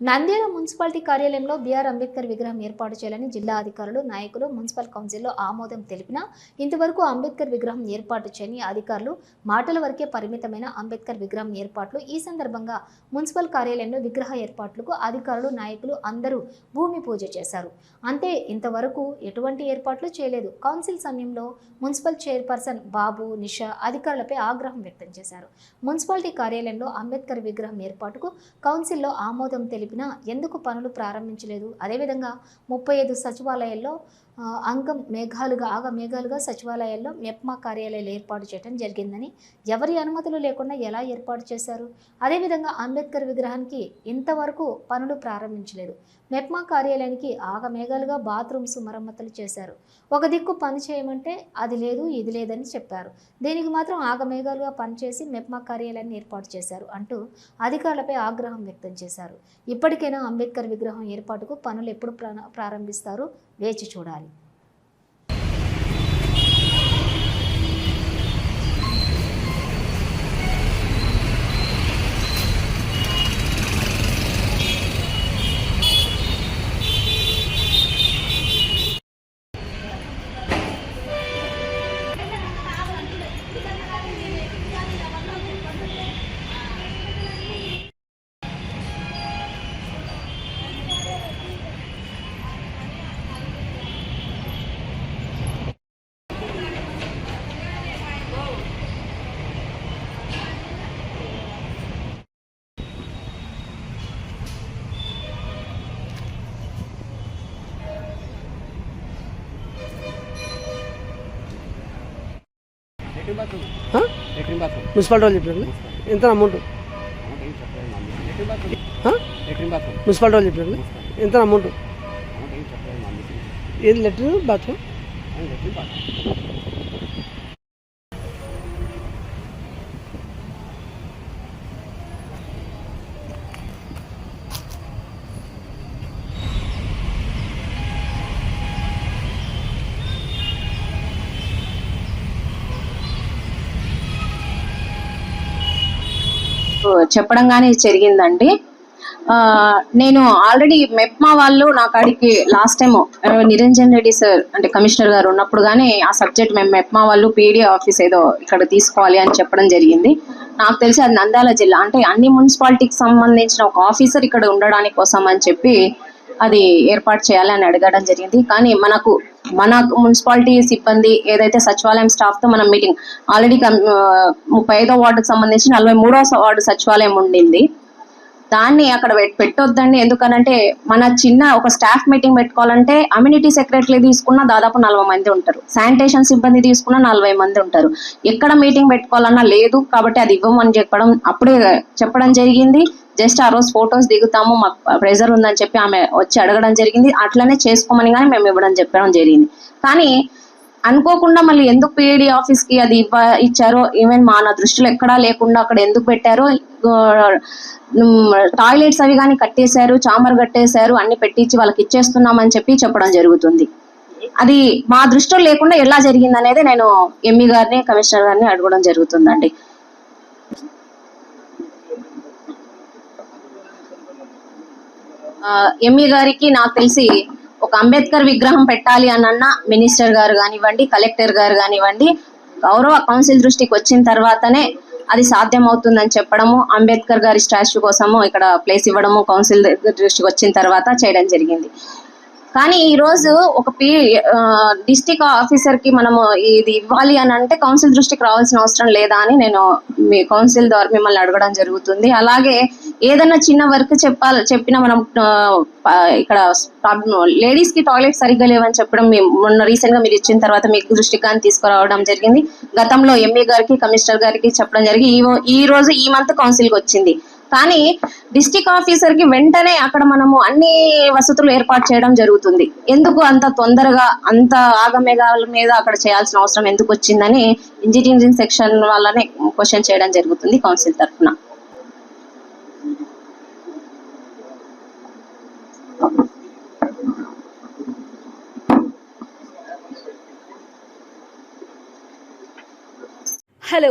Nandyal municipality కార్యాలయంలో BR Ambedkar విగ్రహం ఏర్పాటు చేయాలని జిల్లా అధికారులు నాయకులు మున్సిపల్ కౌన్సిల్లో ఆమోదం తెలిపినా ఇంతవరకు అంబేద్కర్ విగ్రహం ఏర్పాటు చేయని అధికారులు మాటల వరకే పరిమితమైన అంబేద్కర్ విగ్రహం ఏర్పాట్లు ఈ సందర్భంగా మున్సిపల్ కార్యాలయంలో విగ్రహ ఏర్పాట్లకు అధికారులు నాయకులు అందరూ భూమి పూజ చేశారు. అంతే ఇంతవరకు ఎటువంటి ఏర్పాట్లు చేయలేదు. కౌన్సిల్ సమయంలో మున్సిపల్ చైర్పర్సన్ బాబు నిషా అధికారులపై ఆగ్రహం వ్యక్తం చేశారు. మున్సిపాలిటీ కార్యాలయంలో అంబేద్కర్ విగ్రహం ఏర్పాటుకు కౌన్సిల్లో ఆమోదం తెలిపి తెలిపినా ఎందుకు పనులు ప్రారంభించలేదు? అదేవిధంగా ముప్పై ఐదు సచివాలయాల్లో అంగం మేఘాలుగా ఆగ మేఘాలుగా సచివాలయాల్లో మెప్మా కార్యాలయాలు ఏర్పాటు చేయడం జరిగిందని ఎవరి అనుమతులు లేకుండా ఎలా ఏర్పాటు చేశారు? అదేవిధంగా అంబేద్కర్ విగ్రహానికి ఇంతవరకు పనులు ప్రారంభించలేదు. మెప్మా కార్యాలయానికి ఆగ మేఘాలుగా బాత్రూమ్స్ మరమ్మతులు చేశారు. ఒక దిక్కు పని చేయమంటే అది లేదు ఇది లేదని చెప్పారు. దీనికి మాత్రం ఆగమేఘాలుగా పనిచేసి మెప్మా కార్యాలయాన్ని ఏర్పాటు చేశారు అంటూ అధికారులపై ఆగ్రహం వ్యక్తం చేశారు. ఇప్పటికైనా అంబేద్కర్ విగ్రహం ఏర్పాటుకు పనులు ఎప్పుడు ప్రా- ప్రారంభిస్తారో? వేచి చూడాలి. మున్సిపాలిటీ వాళ్ళు చెప్పారు ఎంత అమౌంట్ మున్సిపాలిటీ వాళ్ళు చెప్పారు ఎంత అమౌంట్ ఏది లెటర్ బాత్రూమ్ చెప్పడం కానీ జరిగిందండి నేను ఆల్రెడీ మెప్మా వాళ్ళు నా కాడికి last time Niranjan Reddy sir అంటే కమిషనర్ గారు ఉన్నప్పుడు కానీ ఆ సబ్జెక్ట్ మేము మెప్మా వాళ్ళు పీడీ ఆఫీస్ ఏదో ఇక్కడ తీసుకోవాలి అని చెప్పడం జరిగింది. నాకు తెలిసి అది నంద్యాల జిల్లా అంటే అన్ని మున్సిపాలిటీకి సంబంధించిన ఒక ఆఫీసర్ ఇక్కడ ఉండడానికి కోసం అని చెప్పి అది ఏర్పాటు చేయాలని అడగడం జరిగింది. కానీ మనకు మన మున్సిపాలిటీ సిబ్బంది ఏదైతే సచివాలయం స్టాఫ్తో మనం మీటింగ్ ఆల్రెడీ ముప్పై ఐదో వార్డుకు సంబంధించి నలభై మూడో వార్డు సచివాలయం ఉండింది. దాన్ని అక్కడ పెట్టొద్దండి. ఎందుకనంటే మన చిన్న ఒక స్టాఫ్ మీటింగ్ పెట్టుకోవాలంటే అమ్యూనిటీ సెక్రటరీ తీసుకున్న దాదాపు నలభై మంది ఉంటారు. శానిటేషన్ సిబ్బంది తీసుకున్న నలభై మంది ఉంటారు. ఎక్కడ మీటింగ్ పెట్టుకోవాలన్నా లేదు కాబట్టి అది ఇవ్వమని చెప్పడం అప్పుడే చెప్పడం జరిగింది. జస్ట్ ఆ రోజు ఫొటోస్ దిగుతాము మాకు ప్రెజర్ ఉందని చెప్పి ఆమె వచ్చి అడగడం జరిగింది. అట్లనే చేసుకోమని కానీ మేము ఇవ్వడం చెప్పడం జరిగింది. కానీ అనుకోకుండా మళ్ళీ ఎందుకు పిఏడి ఆఫీస్కి అది ఇవ్వ ఇచ్చారో ఈవెన్ మా నా దృష్టిలో ఎక్కడా లేకుండా అక్కడ ఎందుకు పెట్టారో టాయిలెట్స్ అవి కానీ కట్టేశారు చామర్ కట్టేశారు అన్ని పెట్టించి వాళ్ళకి ఇచ్చేస్తున్నామని చెప్పి చెప్పడం జరుగుతుంది. అది మా దృష్టిలో లేకుండా ఎలా జరిగింది అనేది నేను ఎంఈ గారిని కమిషనర్ గారిని అడగడం జరుగుతుందండి. ఎంఈ గారికి నాకు తెలిసి ఒక అంబేద్కర్ విగ్రహం పెట్టాలి అన్న మినిస్టర్ గారు కానివ్వండి కలెక్టర్ గారు కానివ్వండి గౌరవ కౌన్సిల్ దృష్టికి వచ్చిన తర్వాతనే అది సాధ్యం అవుతుందని చెప్పడము అంబేద్కర్ గారి స్టాచ్యూ కోసము ఇక్కడ ప్లేస్ ఇవ్వడము కౌన్సిల్ దృష్టికి వచ్చిన తర్వాత చేయడం జరిగింది. కానీ ఈ రోజు ఒక పి డిస్టిక్ ఆఫీసర్కి మనము ఇది ఇవ్వాలి అని అంటే కౌన్సిల్ దృష్టికి రావాల్సిన అవసరం లేదా అని నేను మీ కౌన్సిల్ ద్వారా మిమ్మల్ని అడగడం జరుగుతుంది. అలాగే ఏదైనా చిన్న వర్క్ చెప్పాలి చెప్పినా మనం ఇక్కడ లేడీస్కి టాయిలెట్ సరిగ్గా లేవని చెప్పడం మేము మొన్న రీసెంట్గా మీరు ఇచ్చిన తర్వాత మీకు దృష్టికి కానీ తీసుకురావడం జరిగింది. గతంలో ఎంఏ గారికి కమిషనర్ గారికి చెప్పడం జరిగి ఈ ఈ రోజు ఈ మంత్ కౌన్సిల్కి వచ్చింది. కానీ డిస్టిక్ ఆఫీసర్కి వెంటనే అక్కడ మనము అన్ని వసతులు ఏర్పాటు చేయడం జరుగుతుంది. ఎందుకు అంత తొందరగా అంత ఆగమేఘాల మీద అక్కడ చేయాల్సిన అవసరం ఎందుకు వచ్చిందని ఇంజనీరింగ్ సెక్షన్ వాళ్ళనే క్వశ్చన్ చేయడం జరుగుతుంది కౌన్సిల్ తరఫున. హలో